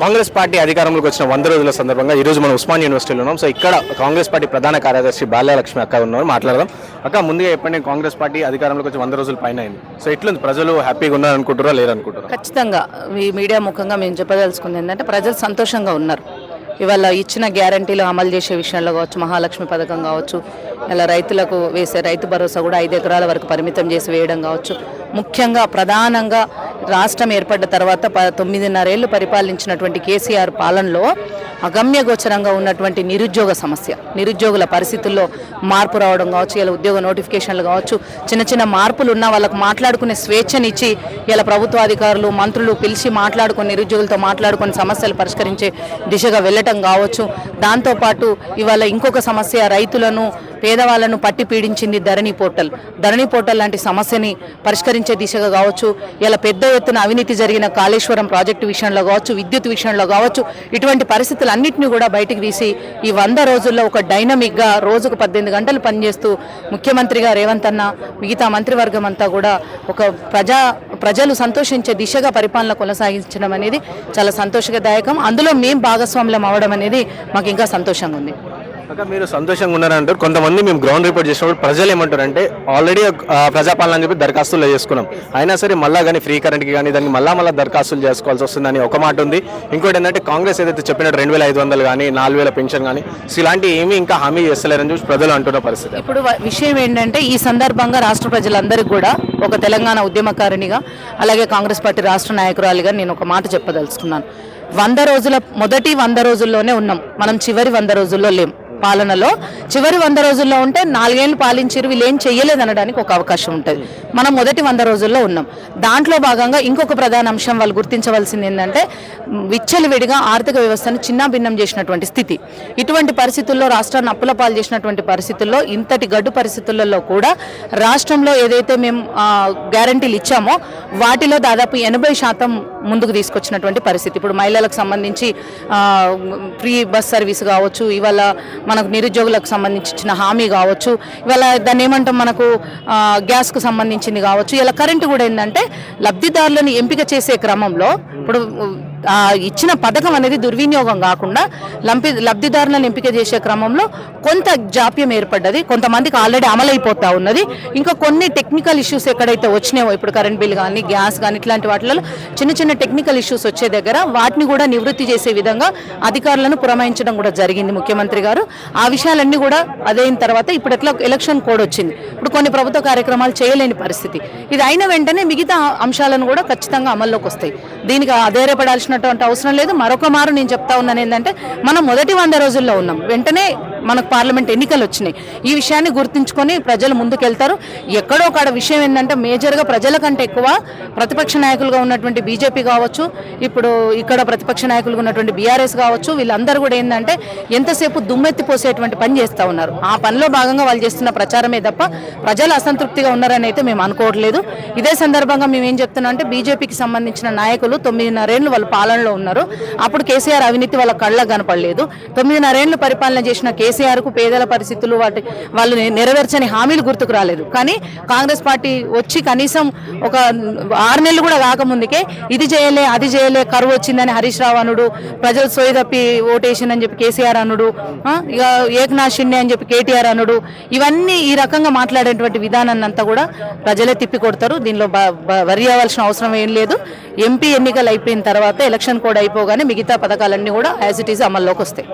Congress party అధికారంలోకి వచ్చిన వంద రోజుల సందర్భంగా ఈ రోజు మనం ఉస్మాన్ యూనివర్సిటీలో ఉన్నాం. సో ఇక్కడ కాంగ్రెస్ పార్టీ ప్రధాన కార్యదర్శి బాల్యలక్ష్మి అక్క ఉన్నారు. మాట్లాడదాం. అక్క ముందుగా చెప్పండి కాంగ్రెస్ పార్టీ అధికారంలోకి వచ్చి వంద రోజులు పైన అయింది సో ఎట్లుంది? ప్రజలు హ్యాపీగా ఉన్నారనుకుంటారా లేదనుకుంటారా ఖచ్చితంగా. ఈ మీడియా ముఖంగా మేము చెప్పదలుచుకుంది ఏంటంటే ప్రజలు సంతోషంగా ఉన్నారు. ఇవాళ ఇచ్చిన గ్యారంటీలు అమలు చేసే విషయంలో కావచ్చు మహాలక్ష్మి పథకం కావచ్చు ఇలా రైతులకు వేసే రైతు భరోసా కూడా ఐదు ఎకరాల వరకు పరిమితం చేసి వేయడం కావచ్చు. ముఖ్యంగా ప్రధానంగా రాష్ట్రం ఏర్పడ్డ తర్వాత ప తొమ్మిదిన్నరేళ్ళు పరిపాలించినటువంటి కేసీఆర్ పాలనలో అగమ్యగోచరంగా ఉన్నటువంటి నిరుద్యోగ సమస్య. నిరుద్యోగుల పరిస్థితుల్లో మార్పు రావడం కావచ్చు ఇలా ఉద్యోగ నోటిఫికేషన్లు కావచ్చు చిన్న చిన్న మార్పులు ఉన్న వాళ్ళకు మాట్లాడుకునే స్వేచ్ఛనిచ్చి ఇలా ప్రభుత్వ అధికారులు మంత్రులు పిలిచి మాట్లాడుకొని నిరుద్యోగులతో మాట్లాడుకొని సమస్యలు పరిష్కరించే దిశగా వెళ్ళటం కావచ్చు. దాంతోపాటు ఇవాళ ఇంకొక సమస్య రైతులను పేదవాళ్ళను పట్టి పీడించింది ధరణి పోర్టల్. ధరణి పోర్టల్ లాంటి సమస్యని పరిష్కరించే దిశగా కావచ్చు ఇలా పెద్ద ఎత్తున అవినీతి జరిగిన కాళేశ్వరం ప్రాజెక్టు విషయంలో కావచ్చు విద్యుత్ విషయంలో కావచ్చు ఇటువంటి పరిస్థితులన్నింటినీ కూడా బయటకు తీసి ఈ వంద రోజుల్లో ఒక డైనమిక్గా రోజుకు పద్దెనిమిది గంటలు పనిచేస్తూ ముఖ్యమంత్రిగా రేవంత్ అన్న మిగతా మంత్రివర్గం అంతా కూడా ఒక ప్రజా ప్రజలు సంతోషించే దిశగా పరిపాలన కొనసాగించడం అనేది చాలా సంతోషదాయకం అందులో మేము భాగస్వాములం అవడం అనేది మాకు ఇంకా సంతోషంగా ఉంది. మీరు సంతోషంగా ఉన్నారంటారు. కొంతమంది మేము గ్రౌండ్ రిపోర్ట్ చేసినప్పుడు ప్రజలు ఏమంటారు అంటే ఆల్రెడీ ప్రజాపాలన అని చెప్పి దరఖాస్తులు చేసుకున్నాం. అయినా సరే మళ్ళా కానీ ఫ్రీ కరెంట్కి కానీ దాన్ని మళ్ళా మళ్ళీ దరఖాస్తులు చేసుకోవాల్సి వస్తుందని ఒక మాట ఉంది. ఇంకోటి ఏంటంటే కాంగ్రెస్ ఏదైతే చెప్పినట్టు రెండు వేల ఐదు వందలు కానీ నాలుగు వేల పెన్షన్ కానీ ఇలాంటివి ఏమీ ఇంకా హామీ చేస్తలేరని చూసి ప్రజలు అంటున్న పరిస్థితి. ఇప్పుడు విషయం ఏంటంటే ఈ సందర్భంగా రాష్ట్ర ప్రజలందరికీ కూడా ఒక తెలంగాణ ఉద్యమకారిణిగా అలాగే కాంగ్రెస్ పార్టీ రాష్ట్ర నాయకురాలిగా నేను ఒక మాట చెప్పదలుచుకున్నాను. వంద రోజుల మొదటి వంద రోజుల్లోనే ఉన్నాం. మనం చివరి వంద రోజుల్లో లేం. పాలనలో. చివరి వంద రోజుల్లో ఉంటే నాలుగేళ్ళు పాలించారు వీళ్ళు ఏం చెయ్యలేదు అనడానికి ఒక అవకాశం ఉంటుంది. మనం మొదటి వంద రోజుల్లో ఉన్నాం. దాంట్లో భాగంగా ఇంకొక ప్రధాన అంశం వాళ్ళు గుర్తించవలసింది ఏంటంటే విచ్చలవిడిగా ఆర్థిక వ్యవస్థను చిన్నాభిన్నం చేసినటువంటి స్థితి. ఇటువంటి పరిస్థితుల్లో రాష్ట్రాన్ని అప్పుల పాలు చేసినటువంటి పరిస్థితుల్లో ఇంతటి గడ్డు పరిస్థితులలో కూడా రాష్ట్రంలో ఏదైతే మేము గ్యారంటీలు ఇచ్చామో వాటిలో దాదాపు ఎనభై శాతం ముందుకు తీసుకొచ్చినటువంటి పరిస్థితి. ఇప్పుడు మహిళలకు సంబంధించి ఫ్రీ బస్ సర్వీస్ కావచ్చు ఇవాళ మనకు నిరుద్యోగులకు సంబంధించిన హామీ కావచ్చు ఇవాళ దాన్ని ఏమంటాం మనకు గ్యాస్కు సంబంధించింది కావచ్చు. ఇలా కరెంటు కూడా ఏంటంటే లబ్ధిదారులను ఎంపిక చేసే క్రమంలో ఇప్పుడు ఇచ్చిన పథకం అనేది దుర్వినియోగం కాకుండా లంపి లబ్ధిదారులను ఎంపిక చేసే క్రమంలో కొంత జాప్యం ఏర్పడ్డది. కొంతమందికి ఆల్రెడీ అమలైపోతా ఉన్నది. ఇంకా కొన్ని టెక్నికల్ ఇష్యూస్ ఎక్కడైతే వచ్చినాయో ఇప్పుడు కరెంట్ బిల్ కానీ గ్యాస్ కానీ ఇట్లాంటి వాటిలలో చిన్న చిన్న టెక్నికల్ ఇష్యూస్ వచ్చే దగ్గర వాటిని కూడా నివృత్తి చేసే విధంగా అధికారులను పురమాయించడం కూడా జరిగింది ముఖ్యమంత్రి గారు. ఆ విషయాలన్నీ కూడా అదైన తర్వాత ఇప్పుడు ఎట్లా ఎలక్షన్ కోడ్ వచ్చింది. ఇప్పుడు కొన్ని ప్రభుత్వ కార్యక్రమాలు చేయలేని పరిస్థితి. ఇది అయిన వెంటనే మిగతా అంశాలను కూడా ఖచ్చితంగా అమల్లోకి వస్తాయి. దీనికి చేయాల్సినటువంటి అవసరం లేదు. మరొక మారు నేను చెప్తా ఉన్నాను ఏంటంటే మనం మొదటి వంద రోజుల్లో ఉన్నాం. వెంటనే మనకు పార్లమెంట్ ఎన్నికలు వచ్చినాయి. ఈ విషయాన్ని గుర్తుంచుకొని ప్రజలు ముందుకెళ్తారు. ఎక్కడో ఒక విషయం ఏంటంటే మేజర్గా ప్రజల కంటే ఎక్కువ ప్రతిపక్ష నాయకులుగా ఉన్నటువంటి బీజేపీ కావచ్చు ఇప్పుడు ఇక్కడ ప్రతిపక్ష నాయకులుగా ఉన్నటువంటి బీఆర్ఎస్ కావచ్చు వీళ్ళందరూ కూడా ఏంటంటే ఎంతసేపు దుమ్మెత్తి పోసేటువంటి పని చేస్తూ ఉన్నారు. ఆ పనిలో భాగంగా వాళ్ళు చేస్తున్న ప్రచారమే తప్ప ప్రజలు అసంతృప్తిగా ఉన్నారని అయితే మేము అనుకోవట్లేదు. ఇదే సందర్భంగా మేము ఏం చెప్తున్నాం అంటే బీజేపీకి సంబంధించిన నాయకులు తొమ్మిదిన్నరేళ్ళు వాళ్ళ పాలనలో ఉన్నారు. అప్పుడు కేసీఆర్ అవినీతి వాళ్ళ కళ్ళకు కనపడలేదు. తొమ్మిదిన్నరేళ్ళు పరిపాలన చేసిన కే కు పేదల పరిస్థితులు వాటి వాళ్ళు నెరవేర్చని హామీలు గుర్తుకు రాలేదు. కానీ కాంగ్రెస్ పార్టీ వచ్చి కనీసం ఒక ఆరు నెలలు కూడా కాకముందుకే ఇది చేయలే అది చేయలే కరువు వచ్చిందని హరీష్ రావు అనుడు ప్రజలు సోయి తప్పి ఓటేసిందని చెప్పి కేసీఆర్ అనుడు ఇక ఏకనాథ్ షిండే అని చెప్పి కేటీఆర్ అనుడు ఇవన్నీ ఈ రకంగా మాట్లాడేటువంటి విధానాన్ని అంతా కూడా ప్రజలే తిప్పి కొడతారు దీనిలో వరి అవ్వాల్సిన అవసరం ఏం లేదు. ఎంపీ ఎన్నికలు అయిపోయిన తర్వాత ఎలక్షన్ కూడా అయిపోగానే మిగతా పథకాలన్నీ కూడా యాజ్ ఇట్ ఈజ్ అమల్లోకి వస్తాయి.